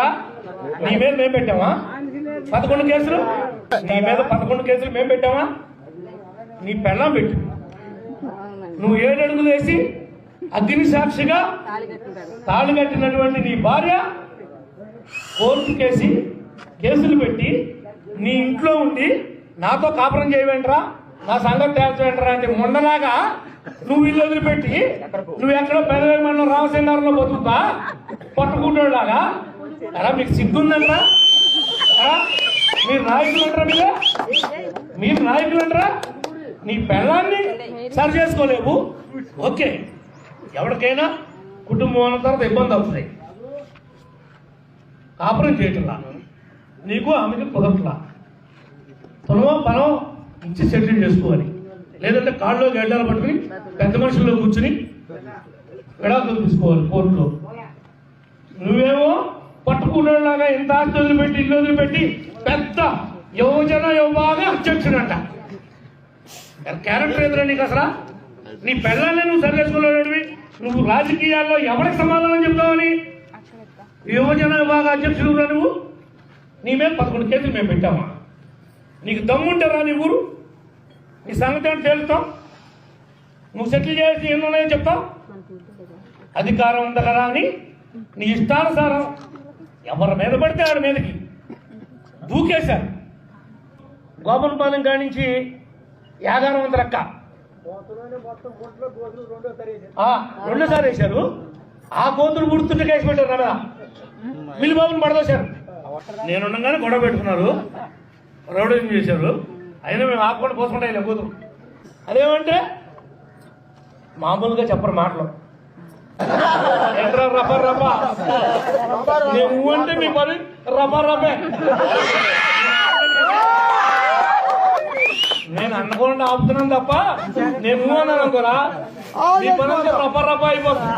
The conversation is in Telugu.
పెట్టారా నీ మీద మేము పెట్టామా? పదకొండు కేసులు? నీ మీద పదకొండు కేసులు మేము పెట్టామా? నీ పెళ్ళం పెట్టు. నువ్వు ఏడు అడుగులు వేసి అగ్ని సాక్షిగా తాళి కట్టినటువంటి నీ భార్య కోర్టు కేసి కేసులు పెట్టి నీ ఇంట్లో ఉండి నాతో కాపురం చేయవేంట్రా? నా సంగతి తేల్చవేంట్రా అంటే మొండలాగా నువ్వు ఇల్లు వదిలిపెట్టి నువ్వు ఎక్కడో పెదవేమన్నా రామచంద్రంలో బతుకుతా? పట్టుకుంటోళ్ళలాగా అలా మీకు సిగ్గుందంటరా? మీరు నాయకులు అంటారా మీరు? మీరు నాయకులు అంటారా? నీ పెళ్ళాన్ని సరి చేసుకోలేవు. ఓకే ఎవరికైనా కుటుంబం అన్న తర్వాత ఇబ్బంది అవుతుంది. కాపురం చేయట్లా. నీకు ఆమెకి పొగట్లా పొలమో పొలం ఇచ్చి సెటిల్ చేసుకోవాలి. లేదంటే కాళ్ళలో గడ్డాలు పట్టుకుని పెద్ద మనుషుల్లో కూర్చుని విడాకులు తీసుకోవాలి కోర్టులో. పట్టుకునేలాగా ఇంత ఆస్తి వదిలిపెట్టి ఇల్లు వదిలిపెట్టి పెద్ద యోజన యువబాగా అధ్యక్షుడంట. క్యారెక్టర్ ఎదురా నీకు అసలు? నీ పెళ్ళాన్ని నువ్వు సరిచేసుకోలేడివి నువ్వు రాజకీయాల్లో ఎవరికి సమాధానం చెప్తావని యువజన విభాగ అధ్యక్షుడుగా నువ్వు? నీ మీద పదకొండు కేసులు మేము పెట్టామా? నీకు దమ్ముంటారా నీ ఊరు. నీ సంగతి ఏంటో తేలుతాం నువ్వు సెటిల్ చేసి ఎన్ని ఉన్నాయో చెప్తావు? అధికారం ఉంది కదా అని? నీ ఇష్టానుసారం ఎవరి మీద పడితే ఆడి మీదకి. దూకేశారు. గోపనపాలెం కాడి నుంచి యాగారం వంద లెక్క రెండోసారి వేశారు. ఆ కోతులు పుడుతుంటే కేసు పెట్టారు కదా మిల్లిబాబుని పడదోశారు. నేను గొడవ పెట్టుకున్నారు. రౌడీని చేశారు. అయినా మేము ఆకుండా పోసుకుంటా ఇలా కూతురు అదేమంటే మామూలుగా చెప్పరు మాటలు. రబ్బ రబ్బ నువ్వు అంటే మీ పని రబ్బ రబ్బే నేను అనుకోకుండా ఆపుతున్నాను తప్ప నేను నువ్వు అన్నాను అనుకోరా? నీ పని అంతా రబ్బ రబ్బ అయిపోతుంది.